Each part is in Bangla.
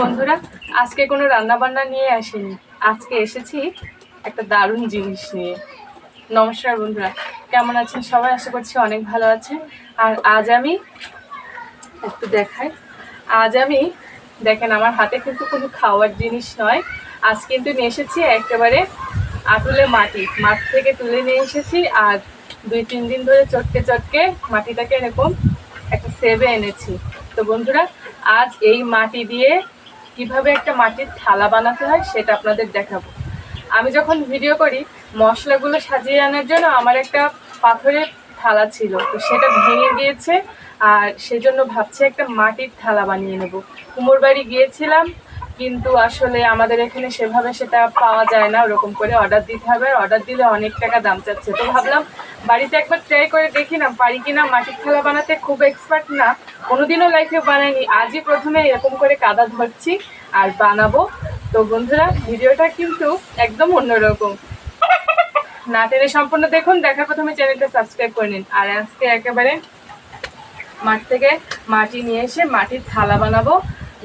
বন্ধুরা, আজকে কোনো রান্না বান্না নিয়ে আসিনি। আজকে এসেছি একটা দারুণ জিনিস নিয়ে। নমস্কার বন্ধুরা, কেমন আছেন সবাই? আশা করছি অনেক ভালো আছেন। আর আজ আমি একটু দেখাই। আজ আমি, দেখেন, আমার হাতে কিন্তু কোনো খাওয়ার জিনিস নয়। আজ কিন্তু নিয়ে এসেছি একেবারে আটুলে মাটি। মাঠ থেকে তুলে নিয়ে এসেছি আর দুই, তিন দিন ধরে চটকে চটকে মাটিটাকে এরকম একটা সেবে এনেছি। তো বন্ধুরা, আজ এই মাটি দিয়ে কীভাবে একটা মাটির থালা বানাতে হয় সেটা আপনাদের দেখাবো। আমি যখন ভিডিও করি, মশলাগুলো সাজিয়ে আনার জন্য আমার একটা পাথরের থালা ছিল। তো সেটা ভেঙে গিয়েছে আর সেজন্য ভাবছি একটা মাটির থালা বানিয়ে নেব। কুমোর বাড়ি গিয়েছিলাম কিন্তু আসলে আমাদের এখানে সেভাবে সেটা পাওয়া যায় না। ওরকম করে অর্ডার দিতে হবে। অর্ডার দিলে অনেক টাকা দাম চাচ্ছে। তো ভাবলাম বাড়িতে একবার ট্রাই করে দেখি না, পারি কিনা। মাটির থালা বানাতে খুব এক্সপার্ট না। কোনোদিনও লাইফে বানাইনি। আজই প্রথমে এরকম করে কাদা ধরছি আর বানাবো। তো বন্ধুরা, ভিডিওটা কিন্তু একদম অন্যরকম। না টেনে সম্পূর্ণ দেখুন, দেখার প্রথমে চ্যানেলটা সাবস্ক্রাইব করে নিন। আর আজকে একেবারে মাঠ থেকে মাটি নিয়ে এসে মাটির থালা বানাবো।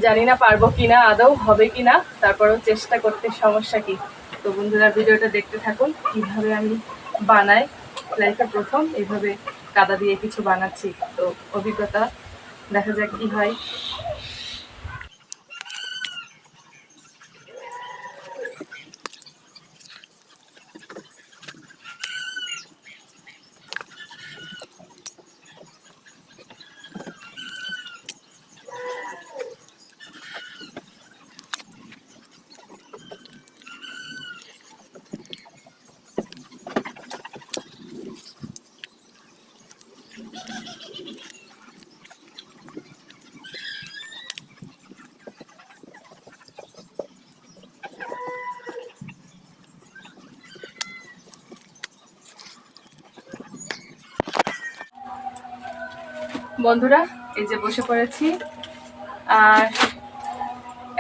জানি না পারব কিনা, আদৌ হবে কিনা, তারপরেও চেষ্টা করতে সমস্যা কি? তো বন্ধুরা, ভিডিওটা দেখতে থাকুন, কীভাবে আমি বানাই লাইফে প্রথম এইভাবে কাদা দিয়ে কিছু বানাচ্ছি। তো অভিজ্ঞতা, দেখা যাক কী হয়। বন্ধুরা, এই যে বসে পড়েছি। আর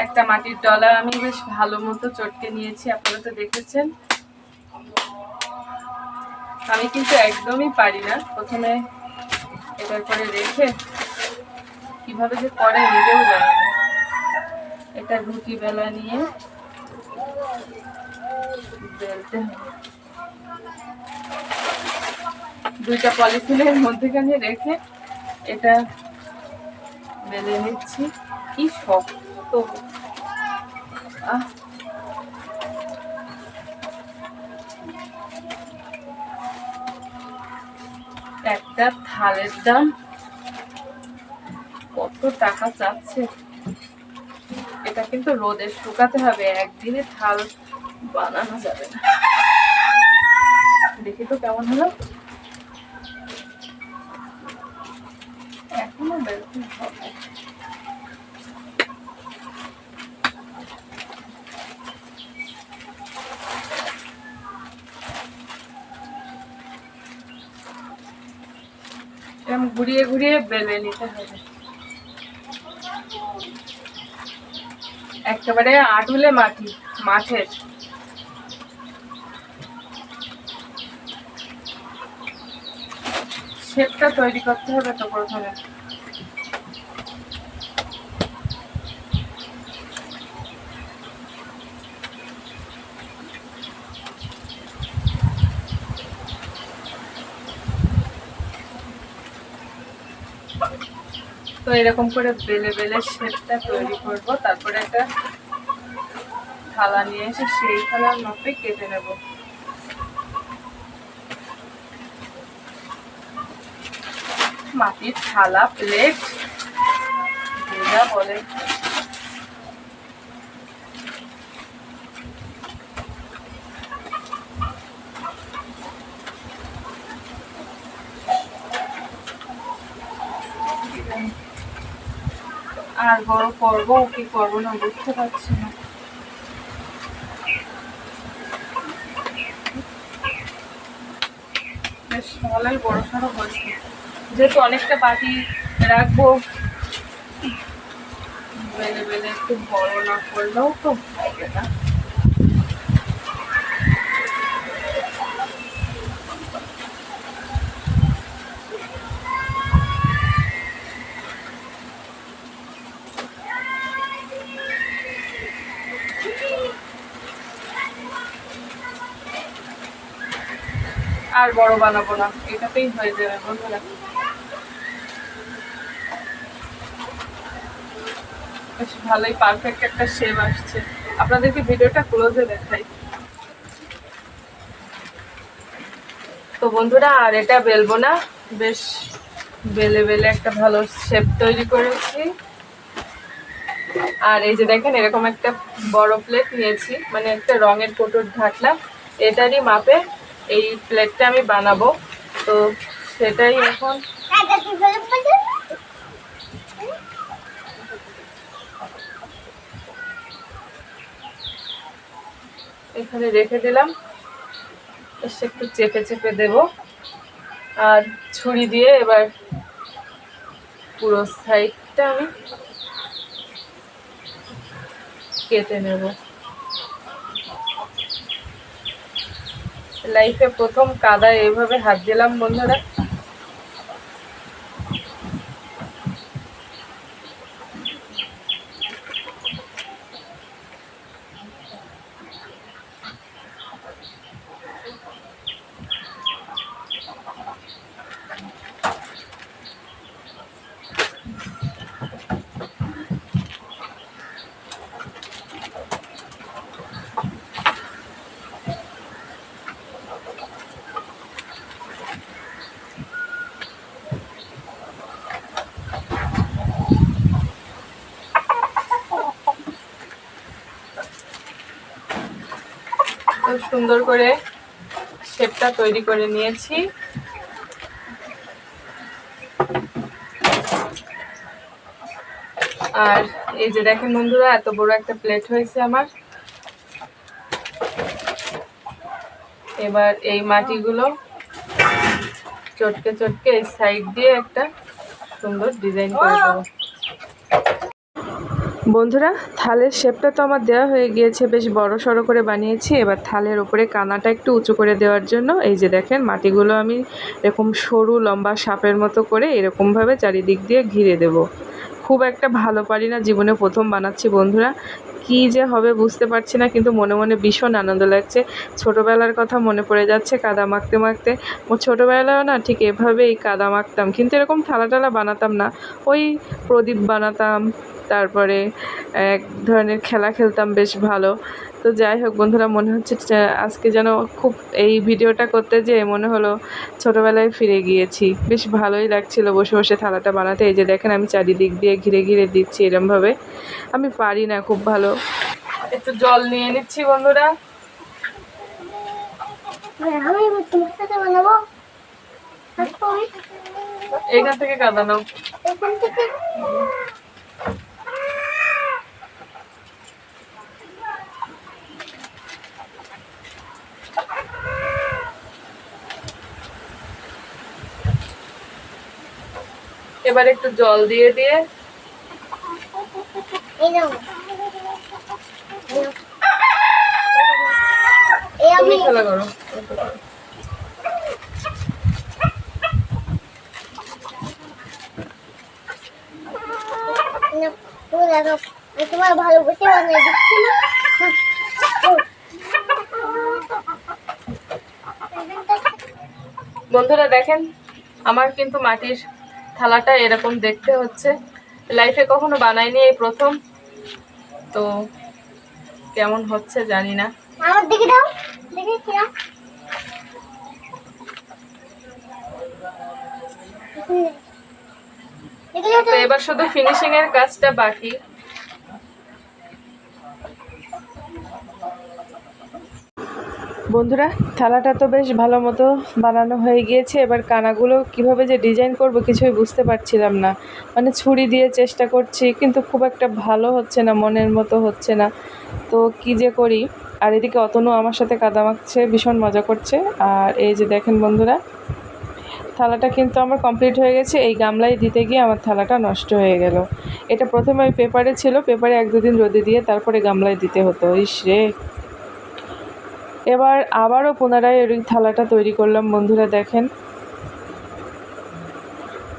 একটা মাটির ডলা আমি বেশ ভালো মতো চটকে নিয়েছি, আপনারা তো দেখেছেন। আমি কিন্তু একদমই পারি না। প্রথমে এটা করে রেখে কীভাবে যে করে নিজেও জানি এটা রুটি বেলা নিয়ে বেলতে দুইটা পলিথিনের মধ্যেখানে রেখে এটা বেলে নিচ্ছি। কি শক্ত। আহ। একটা থালের দাম কত টাকা চাচ্ছে? এটা কিন্তু রোদে শুকাতে হবে, একদিনে থাল বানানো যাবে না। দেখি তো কেমন হলো এখনও বেরোতে হবে এরকম ঘুরিয়ে বেলে নিতে হবে। একেবারে আটুলে মাটি মাঠের শেপটা তৈরি করতে হবে তো প্রথমে। এরকম করে বেলে বেলে শেপটা তৈরি করব। তারপরে একটা থালা নিয়ে এসে সেই থালার মাপে কেটে নেব। মাটির থালা প্লেট যা বলে আর বড় করব কি করব না, বুঝতে পারছি না। বেশ ভালোই বড় সড়ো হয়েছে। যেহেতু অনেকটা বাটি রাখব, বেলে বেলে একটু বড় না করলেও তো হবে আর বড় বানাবো না। এটাতেই হয়ে যাবে, বন্ধুরা। বেশ ভালোই পারফেক্ট একটা শেপ আসছে। আপনাদেরকে ভিডিওটা ক্লোজে দেখাই। তো বন্ধুরা, আর এটা বেলবো না। বেশ বেলে বেলে একটা ভালো শেপ তৈরি করেছি। আর এই যে দেখেন, এরকম একটা বড় প্লেট নিয়েছি। মানে একটা রঙের কোটোর ঢাকলাম এটারই মাপে এই প্লেটটা আমি বানাবো। তো সেটাই এখন। এখানে রেখে দিলাম। এসে একটু চেপে চেপে দেব। আর ছুরি দিয়ে এবার পুরো সাইডটা আমি কেটে নেব। লাইফে প্রথম কাদায় এভাবে হাত দিলাম বন্ধুরা খুব সুন্দর করে শেপটা তৈরি করে নিয়েছি। আর এই যে দেখেন বন্ধুরা এত বড় একটা প্লেট হয়েছে আমার। এবার এই মাটিগুলো চটকে চটকে এই সাইড দিয়ে একটা সুন্দর ডিজাইন করে দেবো। বন্ধুরা, থালের শেপটা তো আমার দেওয়া হয়ে গিয়েছে, বেশ বড় সড়ো করে বানিয়েছি। এবার থালের ওপরে কানাটা একটু উঁচু করে দেওয়ার জন্য, এই যে দেখেন, মাটিগুলো আমি এরকম সরু লম্বা সাপের মতো করে এরকমভাবে চারিদিক দিয়ে ঘিরে দেব। খুব একটা ভালো পারি না, জীবনে প্রথম বানাচ্ছি বন্ধুরা। কি যে হবে বুঝতে পারছি না, কিন্তু মনে মনে ভীষণ আনন্দ লাগছে। ছোটোবেলার কথা মনে পড়ে যাচ্ছে কাদা মাখতে মাখতে। ও ছোটোবেলাও না ঠিক এভাবেই কাদা মাখতাম, কিন্তু এরকম থালা টালা বানাতাম না। ওই প্রদীপ বানাতাম, তারপরে এক ধরনের খেলা খেলতাম বেশ ভালো। তো যাই হোক বন্ধুরা, মনে হচ্ছে আজকে যেন খুব এই ভিডিওটা করতে যেয়ে মনে হলো ছোটোবেলায় ফিরে গিয়েছি। বেশ ভালোই লাগছিল বসে বসে থালাটা বানাতে। এই যে দেখেন আমি চারিদিক দিয়ে ঘিরে ঘিরে দিচ্ছি এরমভাবে। আমি পারি না খুব ভালো। একটু জল নিয়ে নিচ্ছি বন্ধুরা। এখান থেকে কাদা নাও। এখান থেকে? এবার একটু জল দিয়ে দিয়ে খেলা করো তোমার। ও। বন্ধুরা দেখেন আমার কিন্তু মাটির থালাটা এরকম দেখতে হচ্ছে। লাইফে কখনো বানাইনি এই প্রথম। তো কেমন হচ্ছে জানি না। আমার দিকে দাও দেখি কিরম দেখি দাও তো। এবার শুধু ফিনিশিং এর কাজটা বাকি। বন্ধুরা, থালাটা তো বেশ ভালো মতো বানানো হয়ে গিয়েছে। এবার কানাগুলো কীভাবে যে ডিজাইন করব কিছুই বুঝতে পারছিলাম না। মানে ছুরি দিয়ে চেষ্টা করছি, কিন্তু খুব একটা ভালো হচ্ছে না, মনের মতো হচ্ছে না। তো কি যে করি? আর এদিকে অতনু আমার সাথে কাদা মাখছে, ভীষণ মজা করছে। আর এই যে দেখেন বন্ধুরা, থালাটা কিন্তু আমার কমপ্লিট হয়ে গেছে। এই গামলায় দিতে গিয়ে আমার থালাটা নষ্ট হয়ে গেল। এটা প্রথমে ওই পেপারে ছিল, পেপারে এক দুদিন রোদে দিয়ে তারপরে গামলায় দিতে হতো। ইস রে! এবার আবারও পুনরায় ওই থালাটা তৈরি করলাম। বন্ধুরা দেখেন।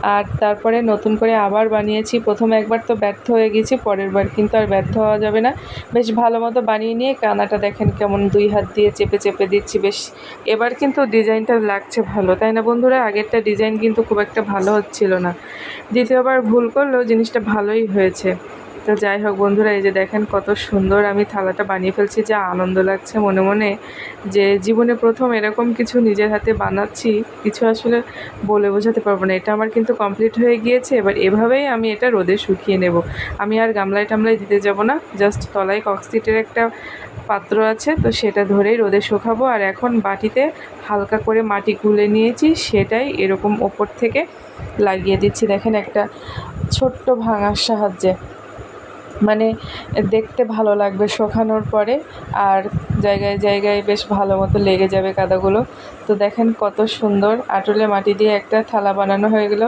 আর তারপরে নতুন করে আবার বানিয়েছি। প্রথম একবার তো ব্যর্থ হয়ে গেছি, পরের বার কিন্তু আর ব্যর্থ হওয়া যাবে না। বেশ ভালো মতো বানিয়ে নিয়ে কানাটা দেখেন কেমন দুই হাত দিয়ে চেপে চেপে দিচ্ছি। বেশ এবার কিন্তু ডিজাইনটা লাগছে ভালো, তাই না বন্ধুরা? আগেরটা ডিজাইন কিন্তু খুব একটা ভালো হচ্ছিল না। দ্বিতীয়বার ভুল করলেও জিনিসটা ভালোই হয়েছে। তো যাই হোক বন্ধুরা, এই যে দেখেন কত সুন্দর আমি থালাটা বানিয়ে ফেলছি, যা আনন্দ লাগছে মনে মনে। যে জীবনে প্রথম এরকম কিছু নিজের হাতে বানাচ্ছি, কিছু আসলে বলে বোঝাতে পারব না। এটা আমার কিন্তু কমপ্লিট হয়ে গিয়েছে, এবার এভাবেই আমি এটা রোদে শুকিয়ে নেব। আমি আর গামলায় টামলায় দিতে যাব না জাস্ট তলায় কক্সিটের একটা পাত্র আছে, তো সেটা ধরেই রোদে শুকাবো। আর এখন বাটিতে হালকা করে মাটি গুলে নিয়েছি, সেটাই এরকম ওপর থেকে লাগিয়ে দিচ্ছি। দেখেন একটা ছোট্ট ভাঙার সাহায্যে। দেখতে ভালো লাগবে শোকানোর পরে আর জায়গায় জায়গায় বেশ ভালো মতো লেগে যাবে কাদাগুলো। তো দেখেন কত সুন্দর আটলে মাটি দিয়ে একটা থালা বানানো হয়ে গেল।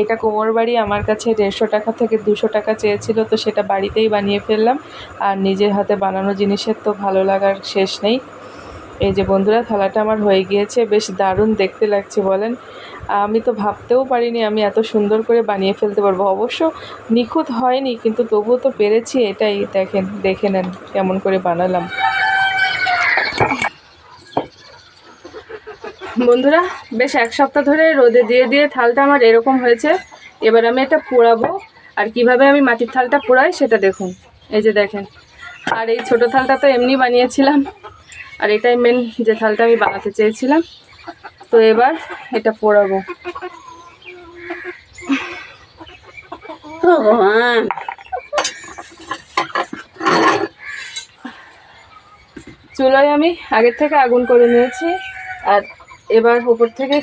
এটা কোমর বাড়ি, আমার কাছে দেড়শো টাকা থেকে দুশো টাকা চেয়েছিল, তো সেটা বাড়িতেই বানিয়ে ফেললাম। আর নিজের হাতে বানানো জিনিসের তো ভালো লাগার শেষ নেই। এই যে বন্ধুরা, থালাটা আমার হয়ে গিয়েছে, বেশ দারুণ দেখতে লাগছে বলেন। আমি তো ভাবতেও পারিনি আমি এত সুন্দর করে বানিয়ে ফেলতে পারব। অবশ্য নিখুঁত হয়নি, কিন্তু তবুও তো পেরেছি এটাই। দেখেন, দেখে নেন কেমন করে বানালাম। বন্ধুরা, বেশ এক সপ্তাহ ধরে রোদে দিয়ে দিয়ে থালটা আমার এরকম হয়েছে। এবার আমি এটা পোড়াবো। আর কীভাবে আমি মাটির থালটা পোড়াই সেটা দেখুন। এই যে দেখেন। আর এই ছোট থালটা তো এমনি বানিয়েছিলাম। আর এটাই মেন যে থালটা আমি বানাতে চেয়েছিলাম। তো এবার এটা পোড়াবো। ভগবান। চুলোয় আমি আগের থেকে আগুন করে নিয়েছি, আর এবার উপর থেকে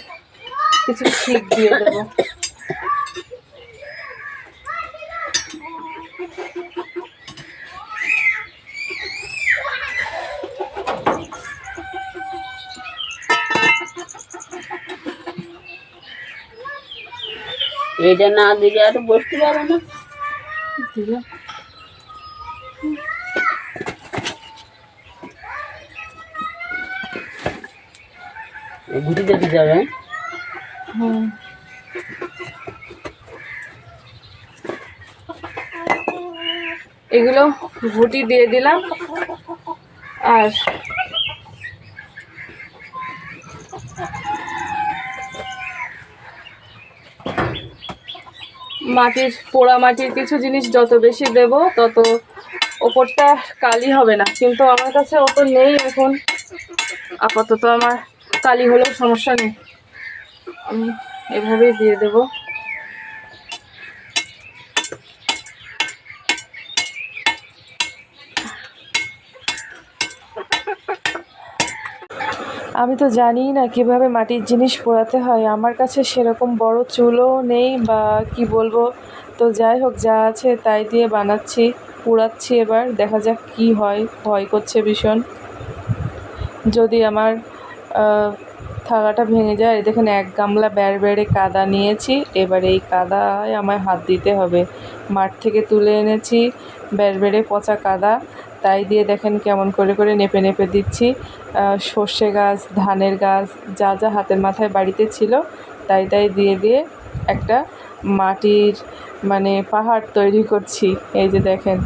কিছু ঠিক দিয়ে দেবো। এটা না দিলে আর বসতে পারো না। দিলাম ঘুরে যাবে হুম এগুলো ঘুটি দিয়ে দিলাম। আর মাটির, পোড়া মাটির কিছু জিনিস যত বেশি দেব, তত ওপরটা কালি হবে না। কিন্তু আমার কাছে অত নেই এখন। আপাতত আমার কালি হলেও সমস্যা নেই। আমি এভাবেই দিয়ে দেবো। আমি তো জানি না কীভাবে মাটির জিনিস পোড়াতে হয়। আমার কাছে সেরকম বড় চুলও নেই বা কি বলব? তো যাই হোক, যা আছে তাই দিয়ে বানাচ্ছি, পোড়াচ্ছি এবার। দেখা যাক কি হয়, ভয় করছে ভীষণ। যদি আমার থালাটা ভেঙে যায় দেখেন এক গামলা বেড় বেড়ে কাদা নিয়েছি। এবার এই কাদায় আমায় হাত দিতে হবে। মাঠ থেকে তুলে এনেছি বেড় বেড়ে পচা কাদা। তাই দিয়ে দেখেন কেমন করে করে নেপে নেপে দিচ্ছি। সর্ষে গাছ, ধানের গাছ, যা যা হাতের মাথায় বাড়িতে ছিল, তাই তাই দিয়ে দিয়ে একটা মাটির মানে পাহাড় তৈরি করছি। এই যে দেখেন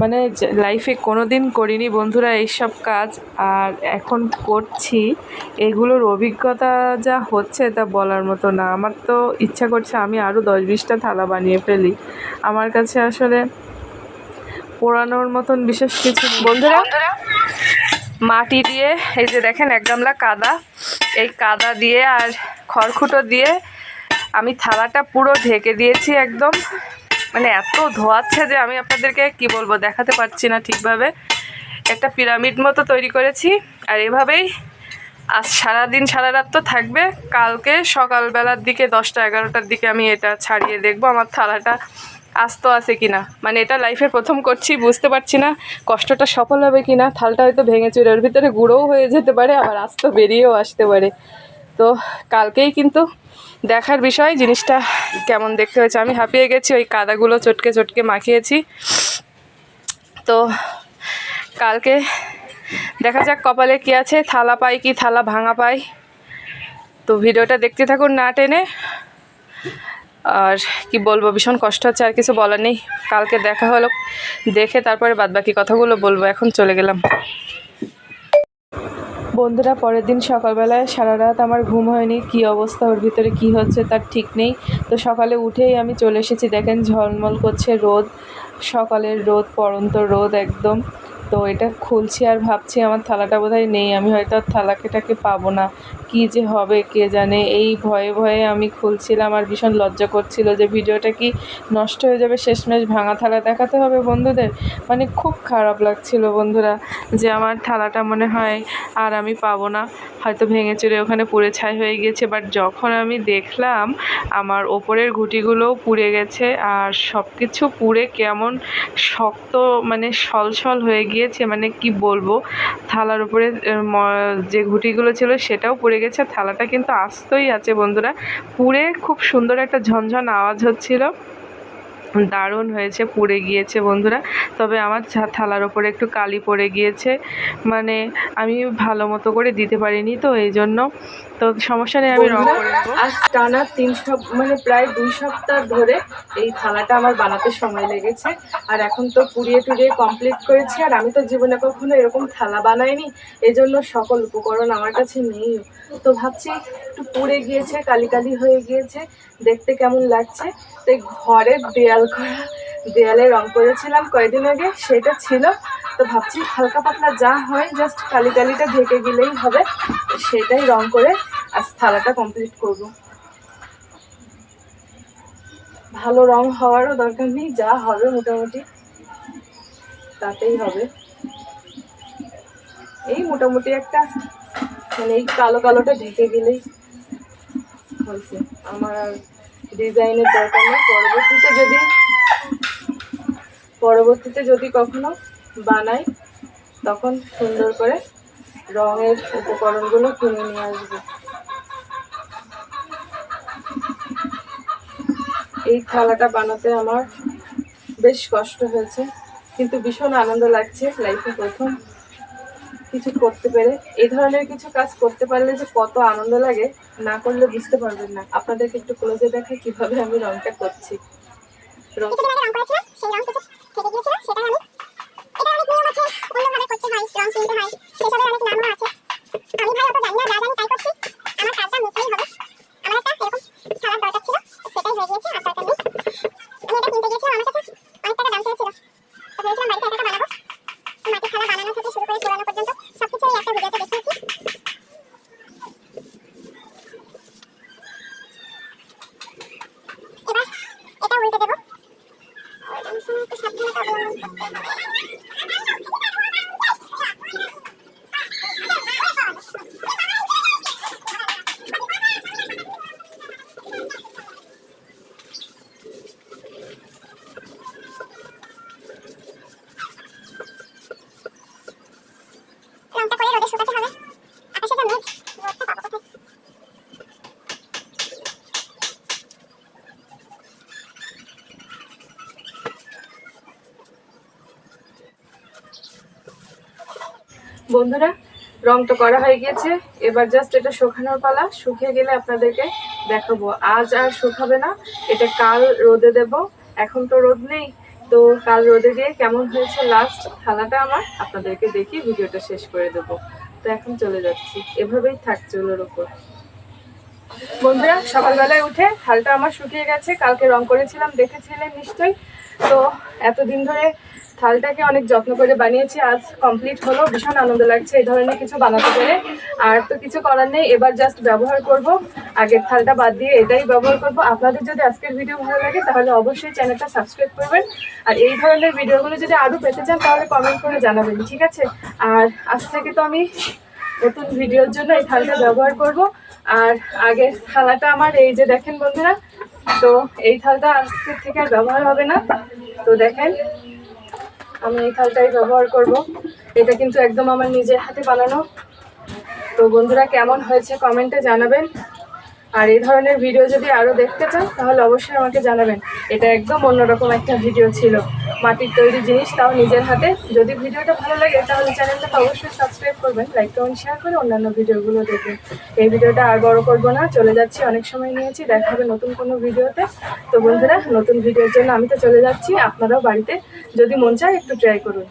মানে লাইফে কোনো দিন করিনি বন্ধুরা এইসব কাজ, আর এখন করছি। এগুলোর অভিজ্ঞতা যা হচ্ছে তা বলার মতো না। আমার তো ইচ্ছা করছে আমি আরও দশ বিশটা থালা বানিয়ে ফেলি। আমার কাছে আসলে পোড়ানোর মতন বিশেষ কিছু বন্ধুরা, মাটি দিয়ে, এই যে দেখেন, এক গামলা কাদা। এই কাদা দিয়ে আর খড়খুটো দিয়ে আমি থালাটা পুরো ঢেকে দিয়েছি একদম। মানে এত ধোয়াচ্ছে যে আমি আপনাদেরকে কি বলব, দেখাতে পারছি না ঠিকভাবে। একটা পিরামিড মতো তৈরি করেছি আর এভাবেই আজ সারাদিন সারা রাত তো থাকবে। কালকে সকালবেলার দিকে, দশটা, এগারোটার দিকে আমি এটা ছাড়িয়ে দেখব, আমার থালাটা। আস্ত আছে কিনা? মানে এটা লাইফে প্রথম করছি, বুঝতে পারছি না কষ্টটা সফল হবে কিনা। থালটা হয়তো ভেঙে চুরে, ওর ভিতরে গুঁড়োও হয়ে যেতে পারে, আবার আস্ত বেরিয়েও আসতে পারে। তো কালকেই কিন্তু দেখার বিষয়, জিনিসটা কেমন দেখতে হয়েছে। আমি হাঁপিয়ে গেছি, ওই কাদাগুলো চটকে চটকে মাখিয়েছি। তো কালকে দেখা যাক কপালে কি আছে, থালা পাই কি, থালা ভাঙা পাই। তো ভিডিওটা দেখতে থাকুন না টেনে। আর কি বলব, ভীষণ কষ্ট হচ্ছে, আর কিছু বলার নেই। কালকে দেখা হলো, দেখে তারপরে বাদবাকি কথাগুলো বলব, এখন চলে গেলাম। বন্ধুরা, পরের দিন সকালবেলায় সারা রাত আমার ঘুম হয়নি, কী অবস্থা, ওর ভিতরে কী হচ্ছে তার ঠিক নেই। তো সকালে উঠেই আমি চলে এসেছি, দেখেন ঝলমল করছে রোদ, সকালের রোদ পড়ন্ত রোদ একদম। তো এটা খুলছি আর ভাবছি আমার থালাটা বোধহয় নেই, আমি হয়তো আর থালাকেটাকে পাবো না। কী যে হবে, কে জানে? এই ভয়ে ভয়ে আমি খুলছিলাম আর ভীষণ লজ্জা করছিল যে ভিডিওটা কি নষ্ট হয়ে যাবে, শেষমেশ ভাঙা থালা দেখাতে হবে বন্ধুদের? মানে খুব খারাপ লাগছিল বন্ধুরা যে আমার থালাটা মনে হয় আর আমি পাবো না। হয়তো ভেঙে চুরে ওখানে পুড়ে ছাই হয়ে গিয়েছে বাট যখন আমি দেখলাম আমার ওপরের ঘুটিগুলোও পুড়ে গেছে আর সব কিছু পুড়ে কেমন শক্ত মানে সলসল হয়ে গিয়েছে মানে কি বলব, থালার উপরে যে ঘুটিগুলো ছিল সেটাও পড়ে গেছে থালাটা কিন্তু আস্তই আছে বন্ধুরা। পুড়ে খুব সুন্দর একটা ঝনঝন আওয়াজ হচ্ছিল। দারুণ হয়েছে পুড়ে গিয়েছে বন্ধুরা। তবে আমার থালার ওপরে একটু কালি পড়ে গিয়েছে। মানে আমি ভালো মতো করে দিতে পারিনি তো এই জন্য। তো সমস্যা নেই আমি রং আজ টানা তিন সপ্তাহ মানে প্রায় দুই সপ্তাহ ধরে এই থালাটা আমার বানাতে সময় লেগেছে। আর এখন তো পুড়িয়ে টুড়িয়ে কমপ্লিট করেছি আর আমি তো জীবনে কখনো এরকম থালা বানাইনি। এজন্য সকল উপকরণ আমার কাছে নেই। তো ভাবছি একটু পুড়ে গিয়েছে কালি কালি হয়ে গিয়েছে দেখতে কেমন লাগছে। তাই ঘরের দেয়াল করা দেয়ালে রং করেছিলাম কয়েকদিন আগে, সেটা ছিল। তো ভাবছি হালকা পাতলা যা হয় জাস্ট কালি কালিটা ঢেকে গেলেই হবে। সেটাই রং করে আজ থালাটা কমপ্লিট করব। ভালো রং হওয়ারও দরকার নেই, যা হবে মোটামুটি, তাতেই হবে। এই মোটামুটি একটা মানে এই কালো কালোটা ঢেকে গেলেই হয়েছে। আমার ডিজাইনের দরকার নেই। পরবর্তীতে যদি পরবর্তীতে যদি কখনো বানাই, তখন সুন্দর করে রঙের উপকরণগুলো কিনে নিয়ে আসব। এই থালাটা বানাতে আমার বেশ কষ্ট হয়েছে, কিন্তু ভীষণ আনন্দ লাগছে লাইফে প্রথম। কিছু করতে পেরে, এই ধরনের কিছু কাজ করতে পারলে যে কত আনন্দ লাগে, না করলে বুঝতে পারবেন না। আপনাদেরকে একটু ক্লোজে দেখাই কীভাবে আমি রংটা করছি। রং থেকে সেটাই আমি এটা অনেক নিয়ম আছে, অন্যভাবে করতে হয়, রং হয় সেসবের অনেক নামও আছে আমি ভাই অত জানি না যা জানি তাই করছি আমার কাজটা মিটলেই হবে আমার একটা এরকম খারাপ দরকার ছিল সেটাই হয়ে গিয়েছে আর দরকার নেই আমি এটা কিনতে গিয়েছিলাম আমার কাছে অনেক টাকা দাম চেয়েছিল তো ভেবেছিলাম বাড়িতে একা একা বানাবো মাটির থালা বানানো থেকে শুরু করে পুরানো পর্যন্ত সবকিছু এই একটা ভিডিওতে দেখিয়েছি এবার এটা উল্টে দেবো ওই সময় একটু সাবধানতা অবলম্বন করতে হবে। রংটা করে রোদে শুকাতে হবে আকাশে যা মেঘ রোদটা পাবো কোথায় বন্ধুরা রং তো করা হয়ে গিয়েছে। এবার জাস্ট এটা শুকানোর পালা। শুকিয়ে গেলে আপনাদেরকে দেখাবো। আজ আর শুকাবে না। এটা কাল রোদে দেব। এখন তো রোদ নেই। তো কাল রোদে দিয়ে কেমন হয়েছে লাস্ট থালাটা আমার আপনাদেরকে দেখিয়ে ভিডিওটা শেষ করে দেব। তো এখন চলে যাচ্ছি। এভাবেই থাক চুলোর ওপর বন্ধুরা, সকালবেলায় উঠে হালটা আমার শুকিয়ে গেছে। কালকে রং করেছিলাম, দেখেছিলেন নিশ্চয়ই। তো এতদিন ধরে থালটাকে অনেক যত্ন করে বানিয়েছি, আজ কমপ্লিট হলো, ভীষণ আনন্দ লাগছে এই ধরনের কিছু বানাতে পেরে। আর তো কিছু করার নেই, এবার জাস্ট ব্যবহার করব। আগের থালটা বাদ দিয়ে এটাই ব্যবহার করব। আপনাদের যদি আজকের ভিডিও ভালো লাগে, তাহলে অবশ্যই চ্যানেলটা সাবস্ক্রাইব করবেন। আর এই ধরনের ভিডিওগুলো যদি আরও পেতে চান, তাহলে কমেন্ট করে জানাবেন, ঠিক আছে? আর আজ থেকে তো আমি নতুন ভিডিওর জন্য এই থালটা ব্যবহার করব। আর আগের থালাটা আমার, এই যে দেখেন বন্ধুরা, তো এই থালটা আজকের থেকে আর ব্যবহার হবে না। তো দেখেন আমি এই থালটাই ব্যবহার করব। এটা কিন্তু একদম আমার নিজের হাতে বানানো। তো বন্ধুরা, কেমন হয়েছে কমেন্টে জানাবেন। আর এই ধরনের ভিডিও যদি আরও দেখতে চান, তাহলে অবশ্যই আমাকে জানাবেন। এটা একদম অন্যরকম একটা ভিডিও ছিল। মাটির তৈরি জিনিস তাও নিজের হাতে। যদি ভিডিওটা ভালো লাগে, তাহলে চ্যানেলটাকে অবশ্যই সাবস্ক্রাইব করবেন লাইক কমেন্ট শেয়ার করে অন্যান্য ভিডিওগুলো দেখবেন। এই ভিডিওটা আর বড় করব না, চলে যাচ্ছি, অনেক সময় নিয়েছি, দেখা হবে নতুন কোনো ভিডিওতে তো বন্ধুরা, নতুন ভিডিওর জন্য আমি তো চলে যাচ্ছি, আপনারাও বাড়িতে যদি মন চায় একটু ট্রাই করুন।